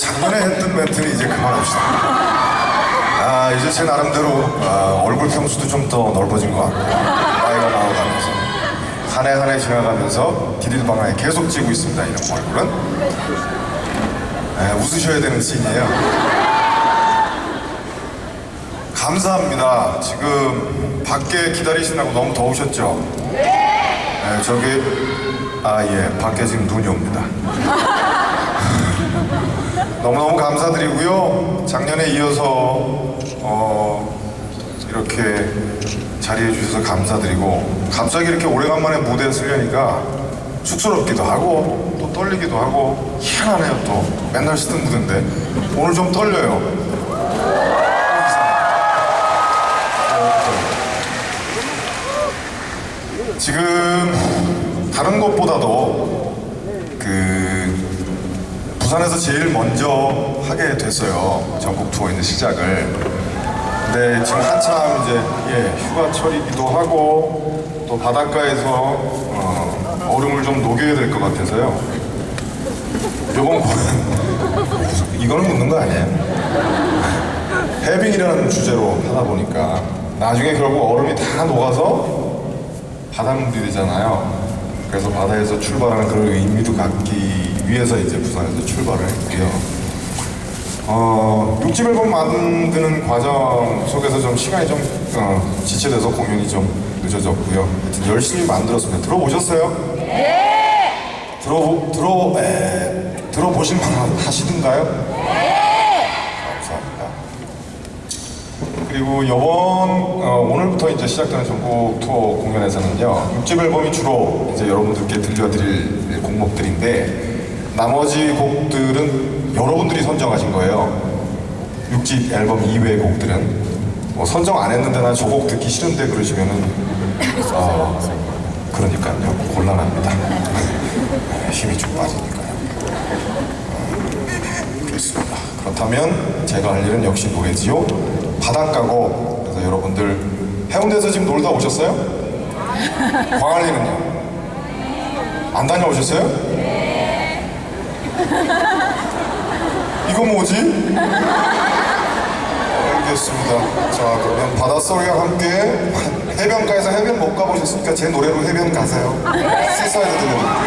작년에 했던 멘트는 이제 그만합시다. 아, 이제 제 나름대로 아, 얼굴 평수도 좀 더 넓어진 것 같고 나이가 나아가면서 한 해 한 해 지나가면서 디딜방아에 계속 찌고 있습니다. 이런 얼굴은 네, 웃으셔야 되는 씬이에요. 감사합니다. 지금 밖에 기다리시느라고 너무 더우셨죠? 네, 저기 아 예, 밖에 지금 눈이 옵니다. 너무너무 감사드리고요. 작년에 이어서 어, 이렇게 자리해 주셔서 감사드리고 갑자기 이렇게 오래간만에 무대에 서려니까 쑥스럽기도 하고 또 떨리기도 하고 희한하네요 또 맨날 쓰던 무대인데 오늘 좀 떨려요. 지금 다른 것보다도 그 부산에서 제일 먼저 하게 됐어요. 전국 투어 있는 시작을. 근데 지금 한참 이제 예, 휴가철이기도 하고 또 바닷가에서 어, 얼음을 좀 녹여야 될 것 같아서요. 요번 공연 이거는 묻는 거 아니에요? 해빙이라는 주제로 하다 보니까 나중에 결국 얼음이 다 녹아서 바닷물이 되잖아요. 그래서 바다에서 출발하는 그런 의미도 갖기 위해서 이제 부산에서 출발을 했고요. 어, 육집 앨범 만드는 과정 속에서 좀 시간이 좀 어, 지체돼서 공연이 좀 늦어졌고요. 하여튼 열심히 만들었습니다. 들어보셨어요? 네! 들어, 들어, 에, 들어보실 만 하시던가요? 네! 감사합니다. 그리고 이번 어, 오늘부터 이제 시작되는 전국 투어 공연에서는요 육집 앨범이 주로 이제 여러분들께 들려드릴 곡목들인데 나머지 곡들은 여러분들이 선정하신 거예요. 육집 앨범 이외의 곡들은 뭐 선정 안 했는데 난 저 곡 듣기 싫은데 그러시면은 어, 그러니까요 곤란합니다. 힘이 좀 빠지니까요. 그렇습니다. 그렇다면 제가 할 일은 역시 노래지요. 바닷가고 그래서 여러분들 해운대에서 지금 놀다 오셨어요? 광안리는요? 안 다녀오셨어요? 이거 뭐지? 알겠습니다. 자 그러면 바닷소리와 함께 해변가에서 해변 못 가보셨으니까 제 노래로 해변 가세요. 시사이드 들려드릴게요.